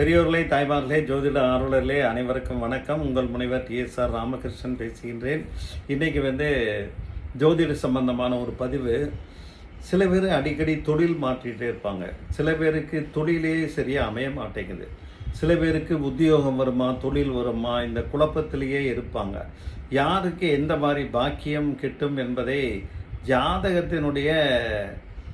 பெரியோர்களே தாய்மார்களே ஜோதிட ஆர்வலர்களே அனைவருக்கும் வணக்கம். உங்கள் முனைவர் டிஎஸ்ஆர் ராமகிருஷ்ணன் பேசுகின்றேன். இன்றைக்கி வந்து ஜோதிட சம்பந்தமான ஒரு பதிவு. சில பேர் அடிக்கடி தொழில் மாற்றிகிட்டே இருப்பாங்க. சில பேருக்கு தொழிலே சரியாக அமைய மாட்டேங்குது. சில பேருக்கு உத்தியோகம் வருமா தொழில் வருமா இந்த குழப்பத்திலேயே இருப்பாங்க. யாருக்கு எந்த மாதிரி பாக்கியம் கிட்டும் என்பதை ஜாதகத்தினுடைய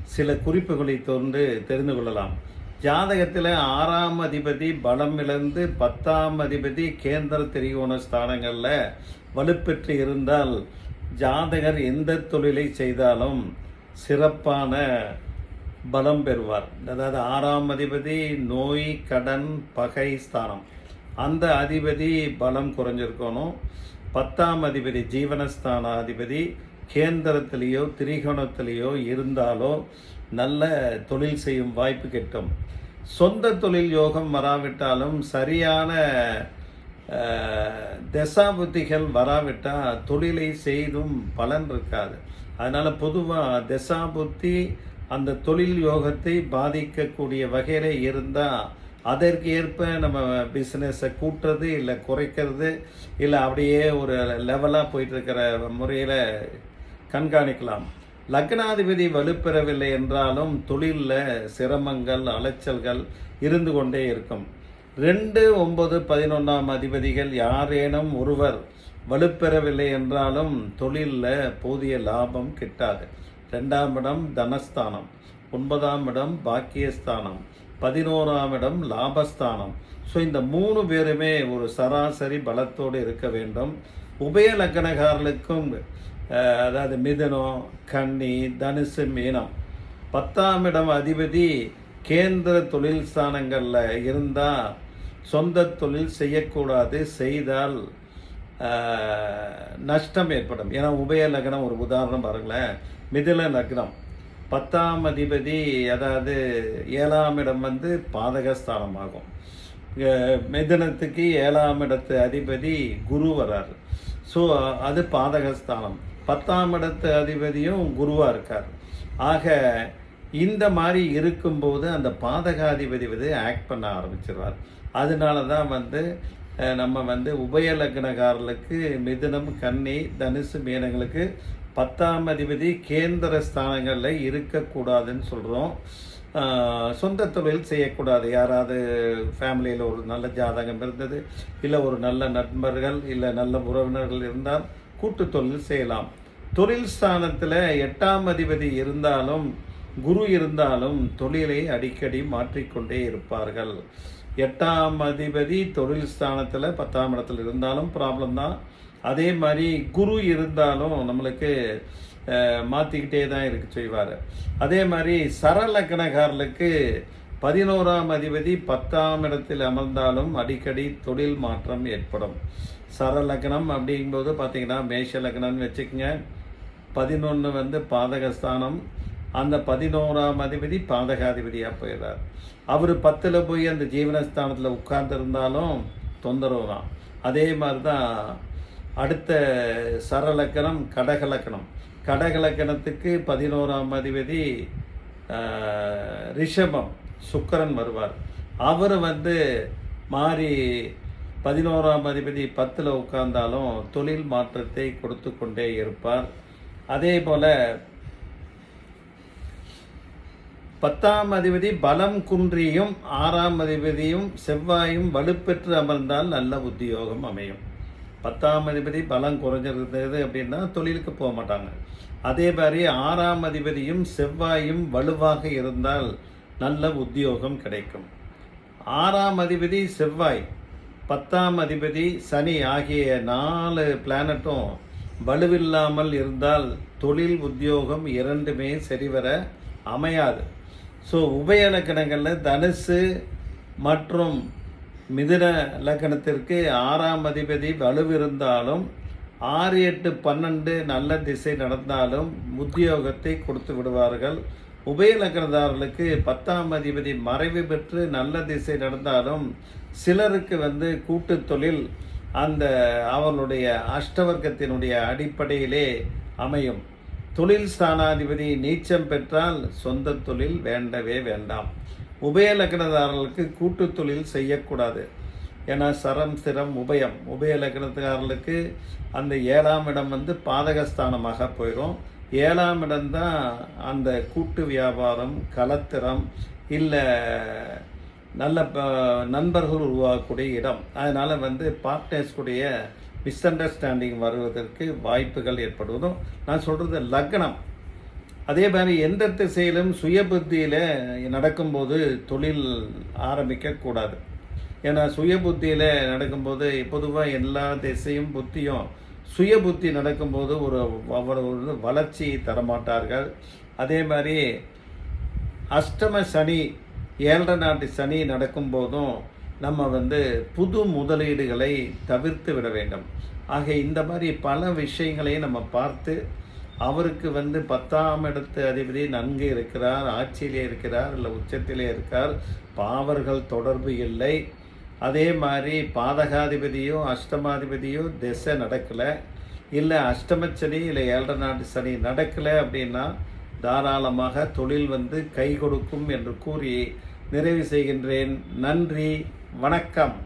சில குறிப்புகளை தொடர்ந்து தெரிந்து கொள்ளலாம். ஜாதகத்தில் ஆறாம் அதிபதி பலம் இழந்து பத்தாம் அதிபதி கேந்திர திரிகோண ஸ்தானங்களில் வலுப்பெற்று இருந்தால் ஜாதகர் எந்த தொழிலை செய்தாலும் சிறப்பான பலம் பெறுவார். அதாவது ஆறாம் அதிபதி நோய் கடன் பகை ஸ்தானம். அந்த அதிபதி பலம் குறைஞ்சிருக்கணும். பத்தாம் அதிபதி ஜீவனஸ்தான அதிபதி கேந்திரத்திலேயோ திரிகோணத்திலேயோ இருந்தாலோ நல்ல தொழில் செய்யும் வாய்ப்பு கிட்டும். சொந்த தொழில் யோகம் வராவிட்டாலும் சரியான தசாபுத்திகள் வராவிட்டால் தொழிலை செய்தும் பலன் இருக்காது. அதனால் பொதுவாக தசாபுத்தி அந்த தொழில் யோகத்தை பாதிக்கக்கூடிய வகையில் இருந்தால் அதற்கு ஏற்ப நம்ம பிஸ்னஸை கூட்டுறது இல்லை குறைக்கிறது இல்லை அப்படியே ஒரு லெவலாக போயிட்டுருக்கிற முறையில் கண்காணிக்கலாம். லக்னாதிபதி வலுப்பெறவில்லை என்றாலும் தொழிலில் சிரமங்கள் அலைச்சல்கள் இருந்து கொண்டே இருக்கும். ரெண்டு ஒன்பது பதினொன்றாம் அதிபதிகள் யாரேனும் ஒருவர் வலுப்பெறவில்லை என்றாலும் தொழிலில் போதிய லாபம் கிட்டாது. ரெண்டாம் இடம் தனஸ்தானம் ஒன்பதாம் இடம் பாக்கியஸ்தானம் பதினோராம் இடம் லாபஸ்தானம். ஸோ இந்த மூணு பேருமே ஒரு சராசரி பலத்தோடு இருக்க வேண்டும். உபய லக்கணக்காரர்களுக்கும் அதாவது மிதுனம் கன்னி தனுசு மீனம். பத்தாம் இடம் அதிபதி கேந்திர தொழில் ஸ்தானங்களில் இருந்தால் சொந்த தொழில் செய்யக்கூடாது செய்தால் நஷ்டம் ஏற்படும். ஏன்னா உபய லக்னம் ஒரு உதாரணம் பாருங்களேன். மிதில லக்னம். பத்தாம் அதிபதி அதாவது ஏழாம் இடம் வந்து பாதகஸ்தானம் ஆகும் அஹ், ஏழாம் இடத்து அதிபதி குரு வரார். ஸோ அது பாதகஸ்தானம். பத்தாம் இடத்து அதிபதியும் குருவாக இருக்கார். ஆக இந்த மாதிரி இருக்கும்போது அந்த பாதகாதிபதி வந்து ஆக்ட் பண்ண ஆரம்பிச்சிருவார் அதனால தான் வந்து நம்ம வந்து உபய லக்னக்காரர்களுக்கு மிதுனம் கன்னி தனுசு மீனங்களுக்கு பத்தாம் அதிபதி கேந்திர ஸ்தானங்களில் இருக்கக்கூடாதுன்னு சொல்கிறோம் சொந்த தொழில் செய்யக்கூடாது. யாராவது ஃபேமிலியில் ஒரு நல்ல ஜாதகம் இருந்தது இல்லை ஒரு நல்ல நண்பர்கள் இல்லை நல்ல உறவினர்கள் இருந்தால் கூட்டு தொழில் செய்யலாம். தொழில் ஸ்தானத்தில் எட்டாம் அதிபதி இருந்தாலும் குரு இருந்தாலும் தொழிலை அடிக்கடி மாற்றிக்கொண்டே இருப்பார்கள். எட்டாம் அதிபதி தொழில் ஸ்தானத்தில் பத்தாம் இடத்துல இருந்தாலும் ப்ராப்ளம் தான். அதே மாதிரி குரு இருந்தாலும் நம்மளுக்கு மாற்றிக்கிட்டே தான் இருக்கு செய்வார். அதே மாதிரி சரலக்கணக்காரர்களுக்கு பதினோராம் அதிபதி பத்தாம் இடத்தில் அமர்ந்தாலும் அடிக்கடி தொழில் மாற்றம் ஏற்படும். சரலக்கணம் அப்படிங்கும்போது பார்த்தீங்கன்னா மேஷ லக்னம்னு வச்சுக்கோங்க. பதினொன்று வந்து பாதகஸ்தானம். அந்த பதினோராம் அதிபதி பாதகாதிபதியாக போயிடுறார். அவர் பத்தில் போய் அந்த ஜீவனஸ்தானத்தில் உட்கார்ந்துருந்தாலும் தொந்தரவு தான் அதே மாதிரி தான் அடுத்த சரலக்கணம் கடகலக்கணம் கடகலக்கணத்துக்கு பதினோராம் அதிபதி ரிஷபம் சுக்கரன் வருவார். அவர் வந்து மாறி பதினோராம் அதிபதி பத்தில் உட்கார்ந்தாலும் தொழில் மாற்றத்தை கொடுத்து கொண்டே இருப்பார். அதே போல் பத்தாம் அதிபதி பலம் குன்றியும் ஆறாம் அதிபதியும் செவ்வாயும் வலுப்பெற்று அமர்ந்தால் நல்ல உத்தியோகம் அமையும். பத்தாம் அதிபதி பலம் குறைஞ்சிருந்தது அப்படின்னா தொழிலுக்கு போக மாட்டாங்க. அதே மாதிரி ஆறாம் அதிபதியும் செவ்வாயும் வலுவாக இருந்தால் நல்ல உத்தியோகம் கிடைக்கும். ஆறாம் அதிபதி செவ்வாய். பத்தாம் அதிபதி சனி ஆகிய நாலு பிளானட்டும் வலுவில்லாமல் இருந்தால் தொழில் உத்தியோகம் இரண்டுமே சரிவர அமையாது. ஸோ உபய லக்கணங்களில் தனுசு மற்றும் மிதுன லக்கணத்திற்கு ஆறாம் அதிபதி வலுவிருந்தாலும் ஆறு எட்டு பன்னெண்டு நல்ல திசை நடந்தாலும் உத்தியோகத்தை கொடுத்து விடுவார்கள். உபயலக்கணதாரர்களுக்கு பத்தாம் அதிபதி மறைவு பெற்று நல்ல திசை நடந்தாலும் சிலருக்கு வந்து கூட்டு தொழில் அந்த அவர்களுடைய அஷ்டவர்க்கத்தினுடைய அடிப்படையிலே அமையும். தொழில் ஸ்தானாதிபதி நீச்சம் பெற்றால் சொந்த தொழில் வேண்டவே வேண்டாம். உபயலக்கணதாரர்களுக்கு கூட்டு தொழில் செய்யக்கூடாது. ஏன்னா சரம் சிரம் உபயம். உபய லக்னத்துக்காரர்களுக்கு அந்த ஏழாம் இடம் வந்து பாதகஸ்தானமாக போயிடும் ஏழாம் இடம் தான் அந்த கூட்டு வியாபாரம் கலத்திரம் இல்லை நல்ல ப- நண்பர்கள் உருவாகக்கூடிய இடம். அதனால் வந்து பார்ட்னர்ஸ் கூடிய மிஸ் அண்டர்ஸ்டாண்டிங் வருவதற்கு வாய்ப்புகள் ஏற்படுவதும் நான் சொல்கிறது லக்னம். அதே மாதிரி எந்த திசையிலும் சுய புத்தியில் நடக்கும்போது தொழில் ஆரம்பிக்கக்கூடாது. ஏன்னா சுய புத்தியில் நடக்கும்போது பொதுவாக எல்லா திசையும் புத்தியும் சுய புத்தி நடக்கும்போது ஒரு அவ்வளவு ஒரு வளர்ச்சி தரமாட்டார்கள். அதே மாதிரி அஷ்டம சனி ஏழரை நாட்டு சனி நடக்கும்போதும் நம்ம வந்து புது முதலீடுகளை தவிர்த்து விட வேண்டும். ஆக இந்த மாதிரி பல விஷயங்களையும் நம்ம பார்த்து அவருக்கு வந்து பத்தாம் இடத்து அதிபதி நன்கு இருக்கிறார் ஆட்சியிலே இருக்கிறார் இல்லை உச்சத்திலே இருக்கார் பாவர்கள் தொடர்பு இல்லை. அதே மாதிரி பாதகாதிபதியோ அஷ்டமாதிபதியோ திசை நடக்கலை. இல்லை அஷ்டமச்சனி இல்லை ஏழரை நாட்டு சனி நடக்கலை அப்படின்னா தாராளமாக தொழில் வந்து கை கொடுக்கும் என்று கூறி நிறைவு செய்கின்றேன். நன்றி வணக்கம்.